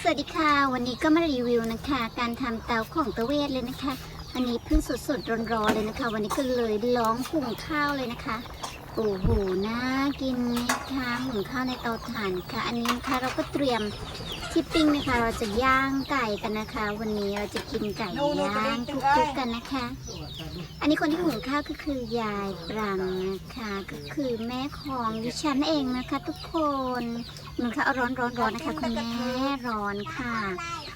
สวัสดีค่ะ วันนี้ก็มารีวิวนะคะ การทำเตาของตะเวทเลยนะคะ อันนี้เพิ่งสดๆร้อนๆเลยนะคะ วันนี้ก็เลยร้องหุงข้าวเลยนะคะโอ้โหน่ากินนะคะหุงข้าวในเตาถ่านค่ะ อันนี้นะคะเราก็เตรียมที่ปิ้งนะคะ เราจะย่างไก่กันนะคะ วันนี้เราจะกินไก่ย่างทุกๆกันนะคะ อันนี้คนที่หุงข้าวก็คือยายปรังนะคะก็คือแม่ของดิฉันเองนะคะ ทุกคน มันค่ะเอาร้อนร้อนร้อนนะคะคุณแม่ร้อนค่ะ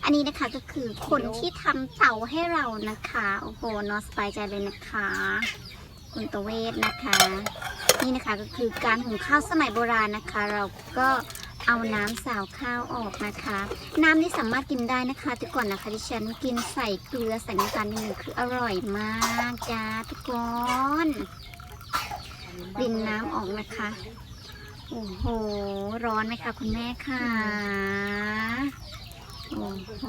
อันนี้นะคะก็คือคนที่ทำเตาให้เรานะคะโอ้โหนอนสบายใจเลยนะคะ คุณตะเวทนะคะ นี่นะคะก็คือการหุงข้าวสมัยโบราณนะคะ เราก็เอาน้ำสาวข้าวออกนะคะ น้ำนี่สามารถกินได้นะคะทุกคนนะคะที่ฉันกินใส่เกลือใส่น้ำตาลนิดนึงคืออร่อยมากจ้าทุกคนรินน้ำออกนะคะ โอ้โห ร้อนไหมคะคุณแม่คะโอ้โห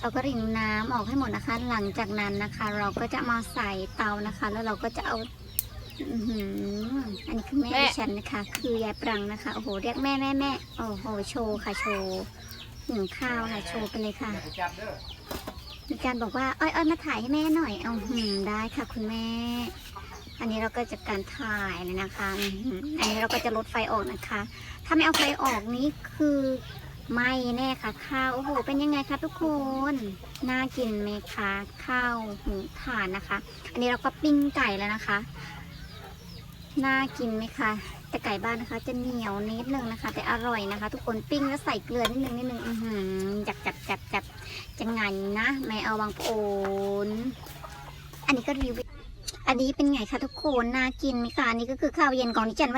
เราก็รินน้ำออกให้หมดนะคะ หลังจากนั้นนะคะ เราก็จะมาใส่เตานะคะ แล้วเราก็จะเอาอันนี้คือแม่แม่ดิฉันนะคะ คือยายปรังนะคะ โอ้โห เรียกแม่แม่แม่โอ้โห โชว์ค่ะ โชว์หุงข้าวค่ะ โชว์ไปเลยค่ะ มีการบอกว่าอ้อยอ้อยมาถ่ายให้แม่หน่อย เอาหืมได้ค่ะคุณแม่ อันนี้เราก็จะการถ่ายเลยนะคะ อันนี้เราก็จะลดไฟออกนะคะ ถ้าไม่เอาไฟออกนี้คือไหม่แน่ค่ะ ข้าวโอ้โหเป็นยังไงคะทุกคนน่ากินไหมคะข้าวหุงถ่านนะคะ อันนี้เราก็ปิ้งไก่แล้วนะคะน่ากินไหมคะ แต่ไก่บ้านนะคะ จะเหนียวนิดนึงนะคะ แต่อร่อยนะคะ ทุกคนปิ้งแล้วใส่เกลือนิดนึงนิดนึงอือหือจับจับจับจับจะไงนนะไม่เอาวางโอนอันนี้ก็รีวิวอันนี้เป็นไงคะทุกคนน่ากินไหมคะอันนี้ก็คือข้าวเย็นของดิฉันวัน